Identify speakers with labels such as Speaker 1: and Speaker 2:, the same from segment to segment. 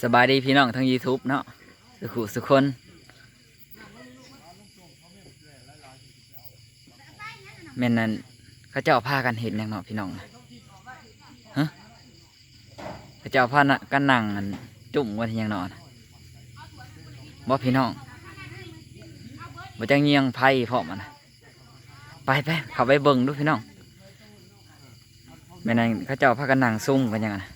Speaker 1: สบายดีพี่น้องทั้ง YouTube เนาะสุขุสุกคนแม่นนั้นเขาเจ้าพากันเห็นย่างเนาะพี่น้องนะฮะเขาเจ้าพากันนั่งจุ่มวันย่างนาะนะบ่พี่น้องบ่จังเงียงไพ่พร้อมอะนะไปไปเขาไปเบิ่งดูพี่น้องแม่นนั้นเขาเจ้าพากันนั่งซุ่มกันย่างนะ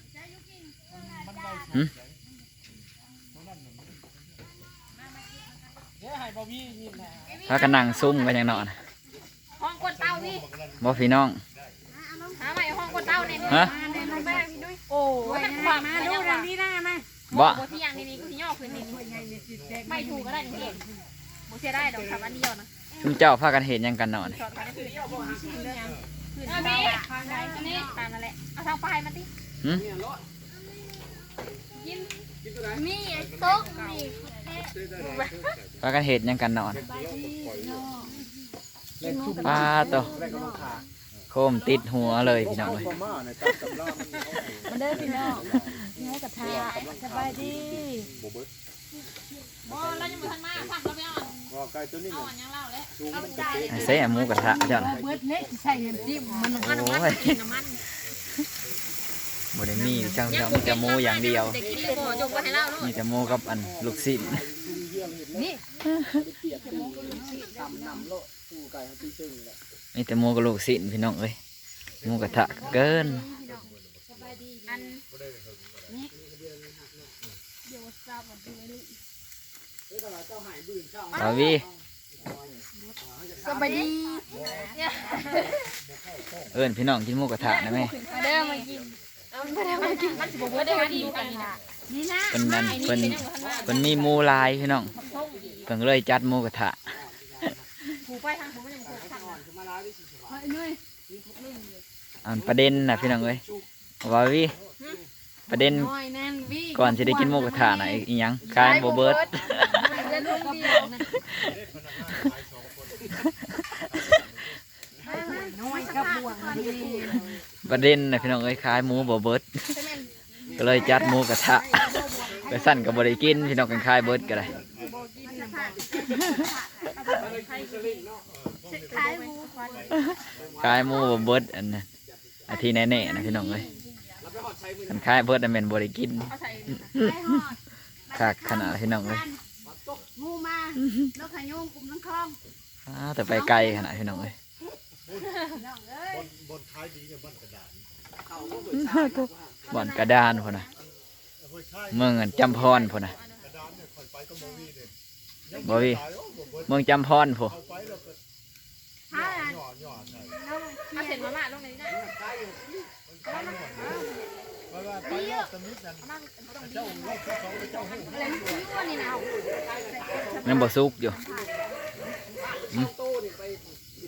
Speaker 1: พากันนั่งซุ่มกันอย่างเนาะนะ
Speaker 2: ห้องกดเต้าพี่
Speaker 1: บ่พี่น้อง
Speaker 2: หาใหม่ห้องกดเต้าเนี่ย
Speaker 1: ฮะ
Speaker 2: ในน้องแม่พี่ด้วยโอ้ยมันความมาดูดังนี้นะมา
Speaker 1: บ่
Speaker 2: โบที่อย่างนี้นี่กูที่ย่อขึ้นนี่ไม่ถูกก็ได้นี่เองโบเสียได้ดอกครับอันเดียวนะ
Speaker 1: ชุมเจ้าพากันเห็นหยังกันเนาะนะ
Speaker 2: จอดกันได้คือเรื่องยังคือเรื่องอันนี้ตามนั่นแหละเอาทางปลายมาติ
Speaker 1: หึ
Speaker 2: มี โต๊ะมี
Speaker 1: พากันเห็นหยังกันเนาะนะปลาตัวโคมติดหัวเลยพี่น้องเลย
Speaker 3: มาเด้อพี่น้องนี่ให้กับทาสบายดี
Speaker 2: บ่เรายังไม่ทันมาสั่งเราไปอ่อน
Speaker 4: ก็ไก่ตัวนี้
Speaker 2: เอา
Speaker 4: เนี่ย
Speaker 2: อ่อนยังเล่าแล้ว
Speaker 4: สูงมันจะเตะ
Speaker 1: ไอ้เซ่หมูกระทะเจ้านะ
Speaker 3: เบิดเน็ตใส่น้ำจิ้มมัน
Speaker 2: อันนั้นมันกินน้ำมัน
Speaker 1: บ่ได้มีช่างเจ้ามีแต่หมูอย่างเดียว
Speaker 2: เด็กกินเลยบ่จบไปให้เล่าลูก
Speaker 1: มีแต่หมูกับอันลูกศิษย์
Speaker 3: นี่
Speaker 1: มีแต่หมูกับลูกศิษย์พี่น้องเอ้ยหมูกระทะเกิน
Speaker 2: อัน
Speaker 1: บาวี
Speaker 2: สบายดี
Speaker 1: เอิ้นพี่น้องกินหมูกระทะนะแม่
Speaker 2: เด้อมากินเอา ไปเด้อมากินมันสิบ่เบิดได้มาดีกันนี่นะ
Speaker 3: นี่นะ
Speaker 1: เพิ่นนั่นเพิ่นเพิ่นมีหมูหลายพี่น้องเพิ่นก็เลยจัดหมูกระทะ
Speaker 2: ผูไปทางผูมันยังผูกทาง
Speaker 3: เฮ้ยนุ้ย
Speaker 1: อันประเด็นน่ะพี่น้องเอ้ยบาวีประเด็น
Speaker 3: น้อยนั่นวิ
Speaker 1: ก่อนสิได้กินหมูกระทะน่ะอีหยังกายบ่เบิด
Speaker 3: เล่นลูกเดียวนั่นน้อยกับบ่วงดี
Speaker 1: ประเด็นนะพี่น้องเอ้ยขายหมูบ่เบิดก็เลยจัดหมูกระทะไปสั่นกับบริกินพี่น้องกันขายเบิดก็ได้
Speaker 2: ขายหมู
Speaker 1: ขายหมูบ่เบิดอันน่ะอาทิแน่ๆนะพี่น้องเอ้ยกันขายเบิดอันเป็นบริกิน
Speaker 2: เอาใส่
Speaker 1: คักขนาดพี่น้องเอ้ย
Speaker 3: งูมาแล้วขยุงกลุ่มน้องคลอง
Speaker 1: อ้าแต่ไปไกลขนาดพี่น้องเอ้ย
Speaker 4: บนบนท้ายดีเนี่ยบนกระดาษ
Speaker 1: บ่อนกระดานพุ่นน่ะ
Speaker 4: เฮ้ยใช่
Speaker 1: เมืองอันจำพรพุ่นน่ะ
Speaker 4: กระดานเนี่ยคอยไปก็โมวีเนี่ย
Speaker 1: บ่วี
Speaker 4: ตายโอ้บ่เบิด
Speaker 1: เมืองจำพรพุ่น
Speaker 4: เอาไปแล้วก็ย่อย่อย่อใช่
Speaker 2: เอาเสร็จมาม่าลงในนี้นะ
Speaker 4: เพราะว่าไปแล้วตะมิดนั่นเจ้าเล่าเขาเจ้าหู
Speaker 2: อะไรมันคือว่านี่นะ
Speaker 1: ยังบ่สุกอยู่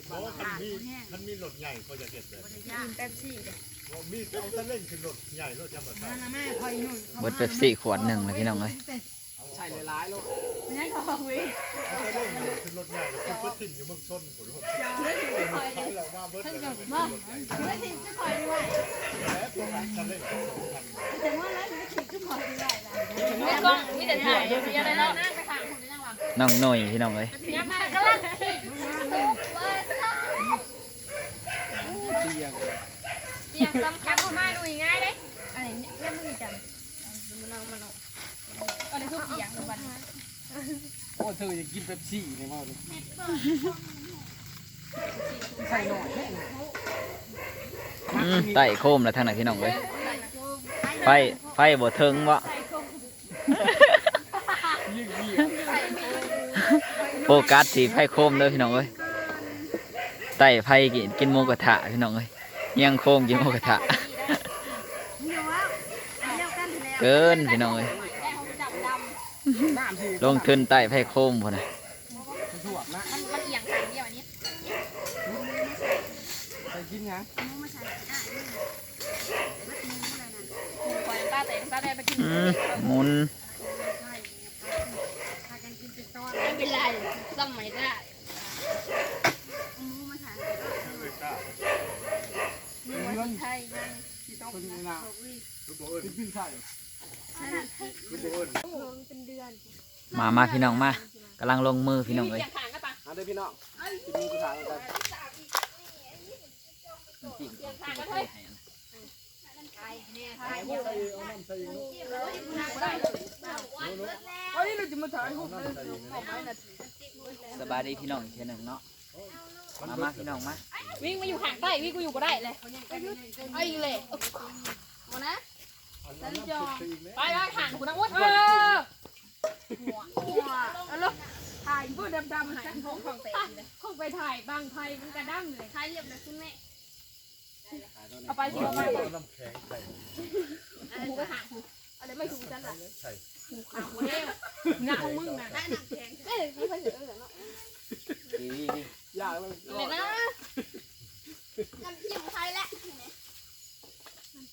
Speaker 4: เพราะว่ามันมีมันมีรถใหญ่เขาจะเก็บเลย
Speaker 2: แป๊บซี่
Speaker 4: ว่ามีเอาตะเล่นขึ้นรถใหญ่รถจำแบบนั้น
Speaker 3: แม่คอยนุ่ย
Speaker 1: เบิดเป๊ปซี่ขวดหนึงเลยพี่น้องเอ้ย
Speaker 3: นี่ก็บอกวิ
Speaker 4: เอาตะเล่นขึ้นรถใหญ่แล้วคุณก็ทิ้งอยู่เมืองชนผมว่าเราว่าเบิดเลย
Speaker 3: มาเมื่อที่จะคอยด้วย
Speaker 4: แล้วตรงนั้นตะเล่น
Speaker 3: แต่ว่าแล้วจะขี่ขึ้นคอยด้วย
Speaker 2: มีกล้องมีแต่ถ่ายอยู่ยังไงเนาะนั่งไปทางคนไปนั่งวาง
Speaker 1: น้องหน่อยพี่น้องเอ้ย
Speaker 2: ยังมาก็ลัง
Speaker 4: เตียง
Speaker 2: เสียงสำคัญเข้ามาดูง่ายเลยอะไรเนี่ยเล่นมือจังมันเอามันเอาอันนี้คือเสียงวัน
Speaker 5: โอ้เธออยากกินเป๊ปซี่เนี่ยมาเลย
Speaker 1: อืมไต่โคมแล้วทางไหนพี่น้องเอ้ยไฟไฟบ่เทิงวะโฟกัสสีไฟโคมเด้อพี่น้องเอ้ย ไต่ไฟกินกินหมูกระทะพี่น้องเอ้ยเฮียังโคมกินหมูกระทะเกินพี่น้องเอ้ย
Speaker 5: น้ำสิ
Speaker 1: ลงทุนไต่ไฟโคมพุ่นน่ะ
Speaker 5: มันถ่วงนะ
Speaker 2: มันมันเอียงไปเดี ยวอัน
Speaker 5: ไปกินนะ
Speaker 2: ปล่อยป้าแต่ป้าได้ไปกิน
Speaker 1: อืมหมุน
Speaker 2: ไม่เป็นพิ้ง
Speaker 5: ไข่
Speaker 2: เป็นเดือน
Speaker 1: มามาพี่น้องมากำลังลงมือพี่น้องเอ้ย
Speaker 2: อย่างขางก็ปะ
Speaker 5: เด้อพี่น้องกินมือกูถามกัน
Speaker 2: อย่างขางก็เฮ้ย
Speaker 4: เอาน้ำใส่อีกเอาน้ำใส่อีกลูก
Speaker 3: เฮ้ยเระถายรูป
Speaker 4: เอาน้ำใส่อีกนะ
Speaker 1: สบายดีพี่น้องอีกเทีหนึ่งเนาะ มามาพี่น้องมา
Speaker 2: วิ่งมาอยู่ขางใต้วิ่งกูอยู่ก็ได้เลยเอาอีกเลยมานะ
Speaker 4: เอาน้ำใส่อีกนะ
Speaker 2: ไปไปขางกูนะอ้วนเออ
Speaker 3: เอาลูกถ่ายพวกดำๆหาย
Speaker 2: ของของเตะเลยคงไปถ่ายบางไทยมันกระด้างเลยถ่ายเรียบเลยคุณแม่เอาไปสิเอาไป
Speaker 4: เอาน้ำแข็งใส่
Speaker 2: หูไปหางหูอะไรไม่ถูกจันละ
Speaker 4: ใส่
Speaker 2: หูขาวหูเร็วงาของมึงนะได้หนังแข็งเอ้ยไม่ค่อยเสือเออเนาะ
Speaker 1: ดีดีดี
Speaker 5: อยากเลย
Speaker 2: เลยนะน้ำจิ้มไทยแหละ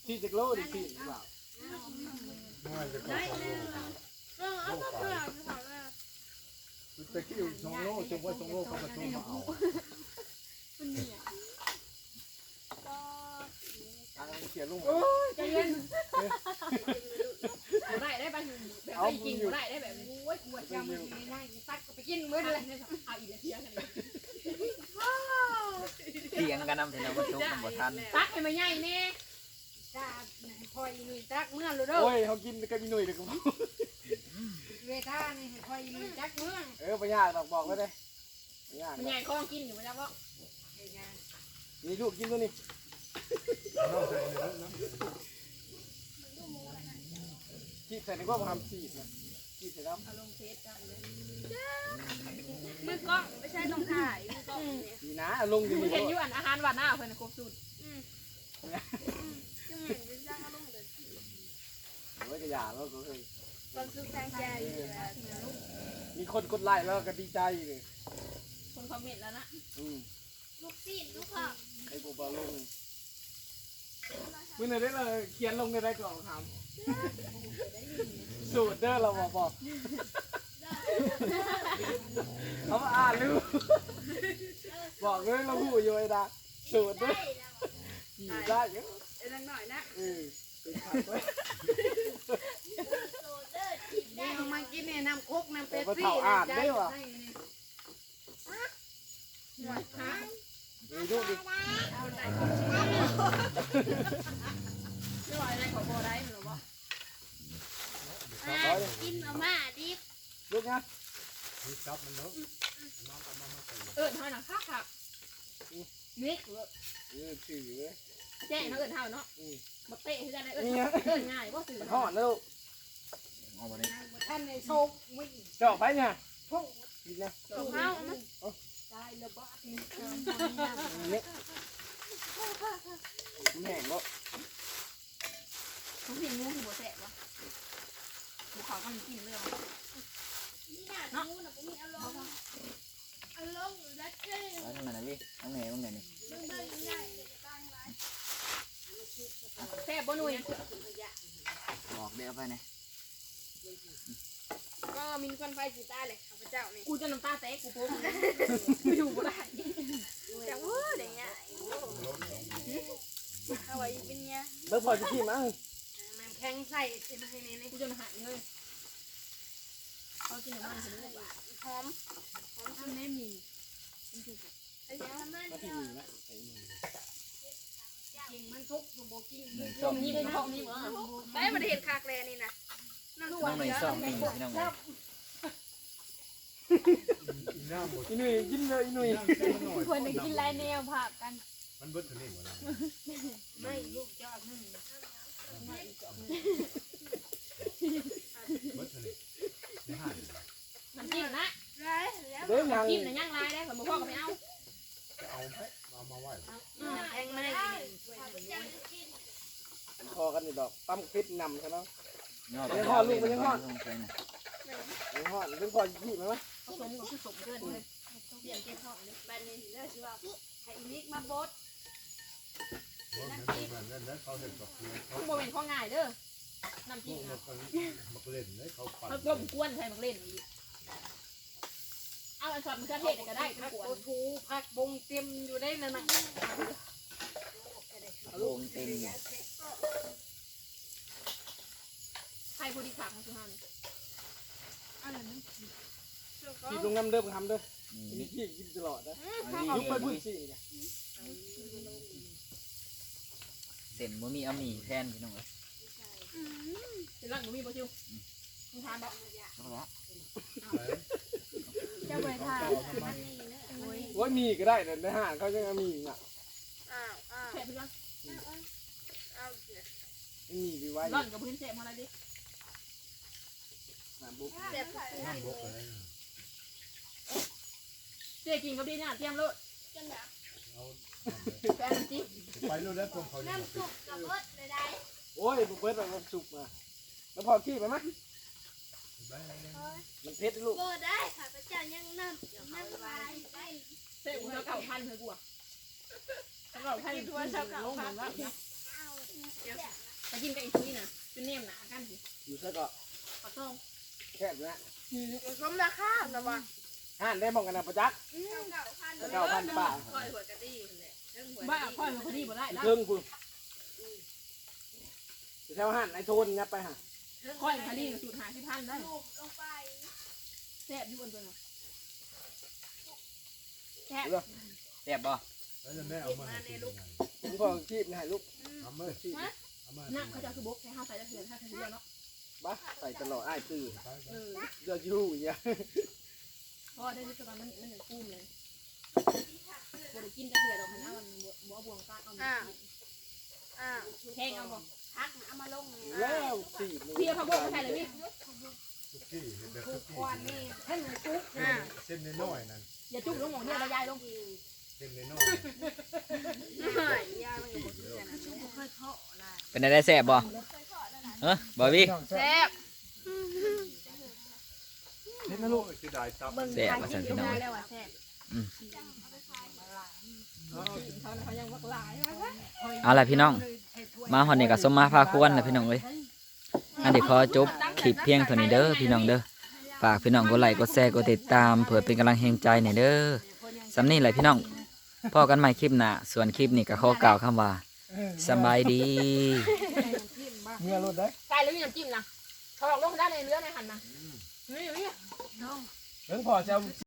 Speaker 5: ที่จะโลดิพี่หรือเปล่า
Speaker 4: ง่ายจะเข้าสองโล
Speaker 2: เออเอาเพื่อน
Speaker 4: ตะกี้สองโลจงไว้สองโลเขามาชมมาเอา
Speaker 5: ทางเขียนลุง
Speaker 2: ใจเย็น ได้ได้ไปแบบไม่จริงได้ได้แบบโอ้ยปวดยำมันง่ายตักไปกินมื้อเลยเอาอีกเทียงกัน
Speaker 1: เสียงกันนำพี่น้องมาชุกกันบ่ทัน
Speaker 2: ตักให้มันใหญ่แน่
Speaker 3: จ้าคอยมีจักเมื่อรู้เด้อ
Speaker 5: โอ้ยเขากินกันมีหน่วยเด็กกู
Speaker 3: เวท่านี่คอยมีจักเมื่อ
Speaker 5: เออไม่ยากหรอกบอกไว้เลยไม่ยาก
Speaker 2: มันใหญ่คล้องกินอยู่แล้วก็
Speaker 5: มีลูกกินตัวนี้
Speaker 4: น้ำใส่อีกนะน้ำ
Speaker 5: จีบ ใส่ในกล้องทำจีบนะจีบใส่น้ำ
Speaker 2: มือกล้องไม่ใช่ต้องถ่ายมือกล้อง
Speaker 5: ดีนะลงอยู่นี่
Speaker 2: เห็นอยู่อันอาหารหวานหน้าเพิ่นครบสูตร
Speaker 5: โอ้ยกระยาแล้วก็เฮ้ย
Speaker 2: ความสุขทางใจ
Speaker 5: มีคนกดไลค์แล้วก็ดีใจเลย
Speaker 2: คนคอมเมนต์แล้วนะ
Speaker 5: อืม
Speaker 2: ลูกซีนลูกค่ะ
Speaker 5: ไอ้กูบอลลงมึงไหนได้เลยเขียนลงในได้ก่อนครับ สูตรเด้อเราบอกบอกเขามาอ่านลูกบอกเลยเราหูอยู่ไอ้ดาสูตรเด้อขี่ได้เยอะ
Speaker 3: ไอ้นั่นหน่อยนะ
Speaker 5: เออเป็นขัดไว้
Speaker 3: นี่เอามากินเนี่ยน้ำคุกน้ำ
Speaker 5: แต่
Speaker 3: เป็ด
Speaker 5: พอเท่าอ่านได้ว่ะ
Speaker 3: ได้
Speaker 5: มีลูกดิ
Speaker 2: ไม่ไหวอะไรขอโบได้หรือว่า
Speaker 5: ร้อยเลย
Speaker 2: กินมาม่าดิบ
Speaker 5: ลูกนะ
Speaker 4: มี จับมันเนาะน้ำเอามามาใส่
Speaker 2: เอิญเท่าหนังคักค่ะนิก
Speaker 5: เออถือเลย
Speaker 2: แจ้งเขาเอิญเท่าเนาะบักเตะคืออะไรเอิญเอิญง่ายว่าสื่อ
Speaker 5: ห่อนนะลูก
Speaker 1: เอาบ่ได้
Speaker 3: ท่านในโชควิ่ง
Speaker 5: จะไปเนี่ยดีนะ
Speaker 2: ตัวเท้า
Speaker 3: ตายแล้วบ้านี่
Speaker 5: นี่แห้งแล้ว
Speaker 2: ทุกสิ่งงูหัวแสบวะภูเขาก็มีกินเลย
Speaker 1: เอาทำไมนะพี่เอาไงเอาไงนี่
Speaker 2: แซ่บบ่หนุ่ย
Speaker 1: บอกเดี๋ยวไปไหน
Speaker 3: ก็มินควันไฟจีตาเลยข้าพเจ้านี่
Speaker 2: กูจะน้ำตาแตกกูโป๊ะอยู่บ่ได้
Speaker 3: จังเว้อเดี๋ยวเนี้ยเอาไว้เป็นเนี้ย
Speaker 5: เบิร์พอจะขี้มั้ง
Speaker 3: แข็งใส่ใส่มาให้นี่
Speaker 2: กูจะหายเลย เขากินน้ำมันไปเลย
Speaker 3: หอมหอมทำไม่มีไอ้ยัง
Speaker 5: มาที่มีนะ
Speaker 3: กินมันทุกอยู่โบกิ้ง
Speaker 1: หนึ่ง
Speaker 2: ต
Speaker 1: ส้
Speaker 2: ร
Speaker 1: ม
Speaker 2: งนี้
Speaker 1: นี่
Speaker 2: เป็น
Speaker 1: พี่
Speaker 2: ห้
Speaker 1: น้
Speaker 2: อ
Speaker 1: อง
Speaker 2: งนี้เหมือน
Speaker 3: ได้มาเห็นคากแลนี่นะนั่น
Speaker 1: น้องหนึ่งส้มนี่พี่น้องเลย
Speaker 4: อีน้ำหมด
Speaker 5: อีหนุ่ยกินเลยอีหนุ่ย
Speaker 4: น้ำใส่หน่อย
Speaker 2: คนหนึ่งกินไรแนวผักกัน
Speaker 4: มันเบิดเท่านี้หมดแล้ว
Speaker 3: ไม่ลูกจอดนึง
Speaker 4: เบิดเท่านี้ในห้าง
Speaker 2: น้ำจิ้มนะ
Speaker 3: ไรแล้ว
Speaker 5: เด้ยัง
Speaker 2: จิ้มน่ะย่างลายได้ผมพ่อก็ไม่เอา
Speaker 4: จะเอาไหมเอามาไหว้
Speaker 3: น้ำแข็งไม่ได้กิน
Speaker 5: คอกันนี่ดอกตั้มฟิตนำใช่ไหม
Speaker 1: ยอด
Speaker 5: ยังห่อลูกมันยังห่อ
Speaker 1: ลงไปน่ะ
Speaker 5: ยังห่อนเป็นพอขี้ไหมวะ
Speaker 2: ผสมกับผสมเกินเลยเปลี่ยนเกท้องเลย
Speaker 3: บันนี้เลือกชื่อว่าให้นิกมาบด
Speaker 4: นั่นนั่นนั่นเขาเห็นกับคือเขา
Speaker 2: โมเมนต์ข้อง่ายเด้อ น้ำ
Speaker 4: พว
Speaker 2: จิ้
Speaker 4: ก
Speaker 2: ม
Speaker 4: มั
Speaker 2: นะ
Speaker 4: นมันเล่นเลยเขาปั่น
Speaker 2: เขาต้มกวนใส่มักเล่นอีกเอาอันสดมันจะเทศก็ได้
Speaker 3: ผัก
Speaker 2: กวน
Speaker 3: โอทูผักบงเต็มอยู่ได้นั่นนะ
Speaker 1: โลงเต็มอยู่
Speaker 2: ใครรผู้ดีขังสุพรรณอะไรนั่น
Speaker 5: กินลงน้ำเด้อทำเด้อนี่พี่กินตลอดนะยุบไปพุ่นสิ
Speaker 1: เส้นบ่มีเอาหมี่แทนพี่น้องเอ้ย
Speaker 2: เป็นร่างหนูมีบ่ชิวมึงทานบ่
Speaker 1: เอาละ
Speaker 3: เจ้าบริทาน
Speaker 5: โอ้ยมีก็ได้แต่ในห้างเขายังมีอะ
Speaker 2: แฉะเป็นร่าง
Speaker 5: มีดีไว้
Speaker 2: ร่อนกับพื้นแฉะมาอะไรดิ
Speaker 5: น้ำบุ๊ก
Speaker 4: น้ำบกเลย
Speaker 2: เจ๊กินกับดีเนี่ยเตรียมโลด
Speaker 4: เอา
Speaker 2: แฟนจิ๊บ
Speaker 4: ไปรู้แล้วคนเขาอยู่
Speaker 5: โอ้ยบุเบิร์ตมันสุกมาแล้วพอขี้ไปมั้ยมันเผ็ดลูก
Speaker 6: โบได้ค่ะพระเจ้ายังนั่งนั่งไปไป
Speaker 2: เจ๊กูจะเก่าพันเธอกูอะเก่าพันทั่วชาวเก่าพันว่า
Speaker 6: เอา
Speaker 2: ไปกินกับอีซุยนะจะเนียมหนากันสิ
Speaker 5: อยู่ซะก็
Speaker 2: ขอต้อง
Speaker 5: แคบนะ
Speaker 6: สมราคาแต่ว่า
Speaker 5: ห้านได้มองกันนะประจักษ์
Speaker 6: เก่าพัน
Speaker 5: เก้าพันป่า
Speaker 2: บ้าค่อยมาพอดีบ่ได้ล้ว
Speaker 5: เครื่องคุณจะ แถวห้านไอโทนงับไปฮะ
Speaker 2: ค่อยพอดีสูตรหาที่พันได้
Speaker 6: ลูกลงไป
Speaker 2: แซ่บอยู่บนตัวน่ะ
Speaker 1: แซ่บบ่
Speaker 4: แล้วจะได้เอามาให้กินยังไง
Speaker 5: ผมพอขี้นะให้ลูก
Speaker 4: ทำเลยเอามา
Speaker 2: น้ำเขาจะคือบกแค่ห้าใส่ตะเกียบห้าใส่เดียวเนาะ
Speaker 5: บ้าใส่ตลอดไอ้ตื้อ
Speaker 2: เออ
Speaker 5: เดือดยู่อย่างเงี้ย
Speaker 2: พอได้ที่ประมาณมันมันกุ้มเลยบ่ได้กินตะเกียบดอกมันเอามันบ่บวงก้าเอา
Speaker 6: อ่า
Speaker 2: แห้งเอาบ่
Speaker 6: พักเอามาลง
Speaker 5: แล้วสี่
Speaker 2: เพียเขาบกใส่เลยพี่
Speaker 4: สุกี้แบบสุกี้
Speaker 6: ก่อนนี่เพิ่งจุ๊บ
Speaker 4: เส้นน้อยๆนั่น
Speaker 2: อย่าจุกลงหมองเนี่ยระยายลง
Speaker 4: เส้นน้อย
Speaker 6: ยามันอยู่บนเรือนะ
Speaker 1: เป็นได้แซ่บบ่เฮ้ยบ่วิ
Speaker 6: แซ่บ
Speaker 5: เห็น
Speaker 4: ๆ
Speaker 5: นะลูก
Speaker 4: คือได้ตับ
Speaker 1: แซ่บมาสั่นพี่น้อง
Speaker 2: แล้วอะแซ่บเขาเขายังวักหลาย
Speaker 1: เอาล่ะพี่น้อง มาฮอดนี่ก็สมมาพาควรนะพี่น้องเอ้ยอันเดี๋ยวขอจบคลิปเพียงเท่านี้เด้อพี่น้องเด้อฝากพี่น้องกดไลค์กดแชร์กดติดตามเพื่อเป็นกำลังแห่งใจหน่อยเด้อสำนี้แหละพี่น้องพอกันใหม่คลิปหน้าส่วนคลิปนี้ก็ขอกล่าวคำว่าสำบายดี
Speaker 5: เมื่อรถได้
Speaker 2: ใส่แล้วมีน้ำจิ้มนะเขาบอกลงได้ในเรือในหันนะนี่นี่
Speaker 5: เรื่องพอจะ